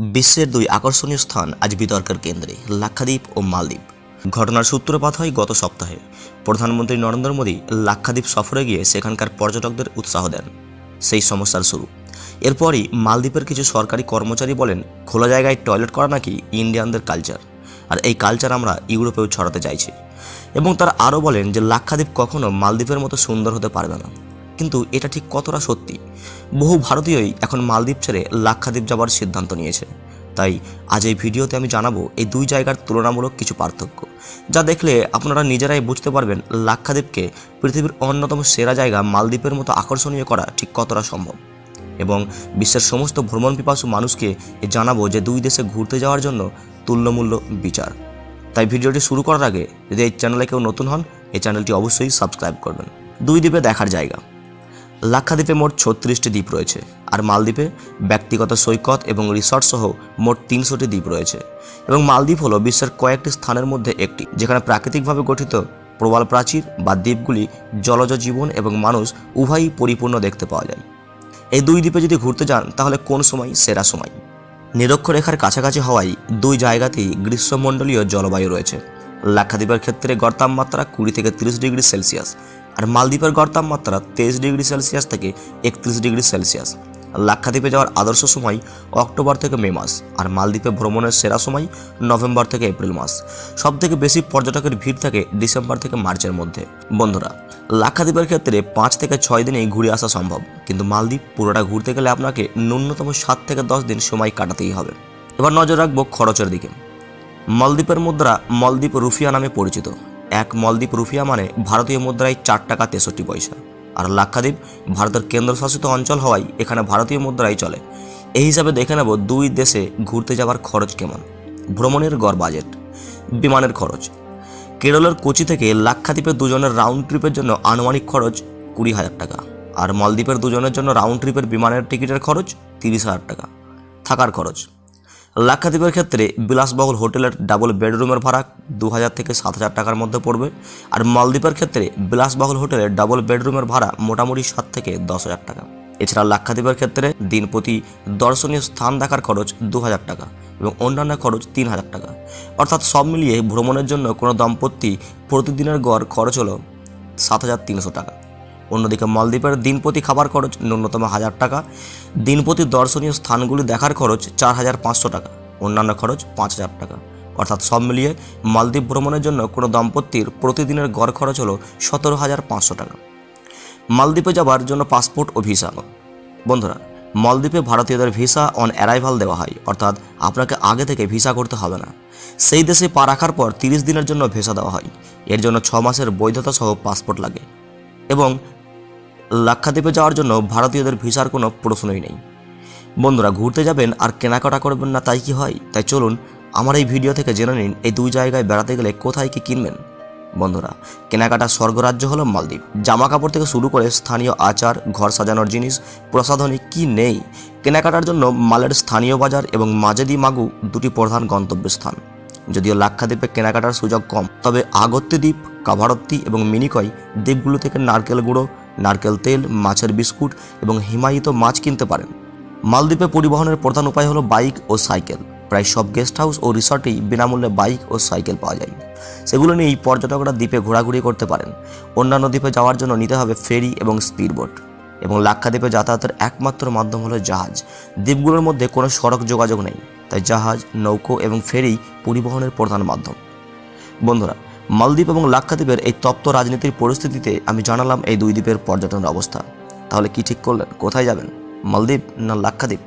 বিশ্বের দুই আকর্ষণীয় স্থান আজ বিতর্কের কেন্দ্রে, লাক্ষাদ্বীপ ও মালদ্বীপ। ঘটনার সূত্রপাত হয় গত সপ্তাহে। প্রধানমন্ত্রী নরেন্দ্র মোদী লাক্ষাদ্বীপ সফরে গিয়ে সেখানকার পর্যটকদের উৎসাহ দেন। সেই সমস্যার শুরু। এরপরই মালদ্বীপের কিছু সরকারি কর্মচারী বলেন, খোলা জায়গায় টয়লেট করা নাকি ইন্ডিয়ানদের কালচার? আর এই কালচার আমরা ইউরোপেও ছড়াতে চাইছি। এবং তারা আরও বলেন যে, লাক্ষাদ্বীপ কখনো মালদ্বীপের মতো সুন্দর হতে পারবে না। কিন্তু এটা ঠিক কতটা সত্যি? বহু ভারতীয়ই এখন মালদ্বীপ ছেড়ে লাক্ষাদ্বীপ যাবার সিদ্ধান্ত নিয়েছে। তাই আজ এই ভিডিওতে আমি জানাব এই দুই জায়গার তুলনামূলক কিছু পার্থক্য, যা দেখলে আপনারা নিজেরাই বুঝতে পারবেন লাক্ষাদ্বীপকে পৃথিবীর অন্যতম সেরা জায়গা মালদ্বীপের মতো আকর্ষণীয় করা ঠিক কতটা সম্ভব। এবং বিশ্বের সমস্ত ভ্রমণ পিপাসু মানুষকে জানাব যে দুই দেশে ঘুরতে যাওয়ার জন্য তুল্যমূল্য বিচার। তাই ভিডিওটি শুরু করার আগে যদি এই চ্যানেলে কেউ নতুন হন, এই চ্যানেলটি অবশ্যই সাবস্ক্রাইব করবেন। দুই দ্বীপে দেখার জায়গা। লাক্ষাদ্বীপে মোট ছত্রিশটি দ্বীপ রয়েছে, আর মালদ্বীপে ব্যক্তিগত সৈকত এবং রিসর্ট সহ মোট তিনশোটি দ্বীপ রয়েছে। এবং মালদ্বীপ হলো বিশ্বের কয়েকটি স্থানের মধ্যে একটি, যেখানে প্রাকৃতিকভাবে গঠিত প্রবাল প্রাচীর বা দ্বীপগুলি জলজ জীবন এবং মানুষ উভয়ই পরিপূর্ণ দেখতে পাওয়া যায়। এই দুই দ্বীপে যদি ঘুরতে যান, তাহলে কোন সময়? সেরা সময়। নিরক্ষরেখার কাছাকাছি হওয়ায় দুই জায়গাতেই গ্রীষ্মমণ্ডলীয় জলবায়ু রয়েছে। লাক্ষাদ্বীপের ক্ষেত্রে গড় তাপমাত্রা কুড়ি থেকে তিরিশ ডিগ্রি সেলসিয়াস আর মালদ্বীপের গড় তাপমাত্রা তেইশ ডিগ্রি সেলসিয়াস থেকে একত্রিশ ডিগ্রি সেলসিয়াস। লাক্ষাদ্বীপে যাওয়ার আদর্শ সময় অক্টোবর থেকে মে মাস আর মালদ্বীপে ভ্রমণের সেরা সময় নভেম্বর থেকে এপ্রিল মাস। সব থেকে বেশি পর্যটকের ভিড় থাকে ডিসেম্বর থেকে মার্চের মধ্যে। বন্ধুরা, লাক্ষাদ্বীপের ক্ষেত্রে পাঁচ থেকে ছয় দিনেই ঘুরে আসা সম্ভব, কিন্তু মালদ্বীপ পুরোটা ঘুরতে গেলে আপনাকে ন্যূনতম সাত থেকে দশ দিন সময় কাটাতেই হবে। এবার নজর রাখব খরচের দিকে। মলদ্বীপের মুদ্রা মলদ্বীপ রুফিয়া নামে পরিচিত। এক মলদ্বীপ রুফিয়া মানে ভারতীয় মুদ্রায় চার টাকা তেষট্টি পয়সা। আর লাক্ষাদ্বীপ ভারতের কেন্দ্রশাসিত অঞ্চল হওয়ায় এখানে ভারতীয় মুদ্রাই চলে। এই হিসাবে দেখে নেব দুই দেশে ঘুরতে যাওয়ার খরচ কেমন। ভ্রমণের গড় বাজেট, বিমানের খরচ। কেরলের কোচি থেকে লাক্ষাদ্বীপের দুজনের রাউন্ড ট্রিপের জন্য আনুমানিক খরচ কুড়ি হাজার টাকা। আর মালদ্বীপের দুজনের জন্য রাউন্ড ট্রিপের বিমানের টিকিটের খরচ তিরিশ হাজার টাকা। থাকার খরচ। লাক্ষাদ্বীপের ক্ষেত্রে বিলাসবহুল হোটেলের ডাবল বেডরুমের ভাড়া দু হাজার থেকে সাত হাজার টাকার মধ্যে পড়বে। আর মালদ্বীপের ক্ষেত্রে বিলাসবহুল হোটেলের ডাবল বেডরুমের ভাড়া মোটামুটি সাত থেকে দশ হাজার টাকা। এছাড়া লাক্ষাদ্বীপের ক্ষেত্রে দিন প্রতি দর্শনীয় স্থান দেখার খরচ দু হাজার টাকা এবং অন্যান্য খরচ তিন হাজার টাকা। অর্থাৎ সব মিলিয়ে ভ্রমণের জন্য কোনো দম্পতি প্রতিদিনের গড় খরচ হলো সাত হাজার তিনশো টাকা। অন্যদিকে মালদ্বীপের দিনপ্রতি খাবার খরচ ন্যূনতম হাজার টাকা, দিনপ্রতি দর্শনীয় স্থানগুলি দেখার খরচ চার হাজার পাঁচশো টাকা, অন্যান্য খরচ পাঁচ হাজার টাকা। অর্থাৎ সব মিলিয়ে মালদ্বীপ ভ্রমণের জন্য কোনো দম্পতির প্রতিদিনের গড় খরচ হলো সতেরো হাজার পাঁচশো টাকা। মালদ্বীপে যাওয়ার জন্য পাসপোর্ট ও ভিসা। বন্ধুরা, মালদ্বীপে ভারতীয়দের ভিসা অন অ্যারাইভাল দেওয়া হয়, অর্থাৎ আপনাকে আগে থেকে ভিসা করতে হবে না। সেই দেশে পা রাখার পর তিরিশ দিনের জন্য ভিসা দেওয়া হয়। এর জন্য ছ মাসের বৈধতা সহ পাসপোর্ট লাগে। এবং লাক্ষাদ্বীপে যাওয়ার জন্য ভারতীয়দের ভিসার কোনো প্রশ্নই নেই। বন্ধুরা, ঘুরতে যাবেন আর কেনাকাটা করবেন না, তাই কি হয়? তাই চলুন আমার এই ভিডিও থেকে জেনে নিন এই দুই জায়গায় বেড়াতে গেলে কোথায় কি কিনবেন। বন্ধুরা, কেনাকাটা স্বর্গরাজ্য হলো মালদ্বীপ। জামা কাপড় থেকে শুরু করে স্থানীয় আচার, ঘর সাজানোর জিনিস, প্রসাধনী কি নেই? কেনাকাটার জন্য মালের স্থানীয় বাজার এবং মাজেদি মাগু দুটি প্রধান গন্তব্যস্থান। যদিও লাক্ষাদ্বীপে কেনাকাটার সুযোগ কম, তবে আগত্তি দ্বীপ কাভারত্তি এবং মিনিকয় দ্বীপগুলো থেকে নারকেল গুঁড়ো নারকেল তেল, মাছের বিস্কুট এবং হিমায়িত মাছ কিনতে পারেন। মালদ্বীপে পরিবহনের প্রধান উপায় হলো বাইক ও সাইকেল। প্রায় সব গেস্ট হাউস ও রিসর্টেই বিনামূল্যে বাইক ও সাইকেল পাওয়া যায়। সেগুলো নিয়েই পর্যটকরা দ্বীপে ঘোরাঘুরি করতে পারেন। অন্যান্য দ্বীপে যাওয়ার জন্য নিতে হবে ফেরি এবং স্পিডবোট। এবং লাক্ষাদ্বীপে যাতায়াতের একমাত্র মাধ্যম হলো জাহাজ। দ্বীপগুলোর মধ্যে কোনো সড়ক যোগাযোগ নেই। তাই জাহাজ, নৌকো এবং ফেরি পরিবহনের প্রধান মাধ্যম। বন্ধুরা মালদ্বীপ এবং লাক্ষাদ্বীপের এই তপ্ত রাজনীতির পরিস্থিতিতে আমি জানালাম এই দুই দ্বীপের পর্যটনের অবস্থা। তাহলে কি ঠিক করলেন? কোথায় যাবেন? মালদ্বীপ না লাক্ষাদ্বীপ?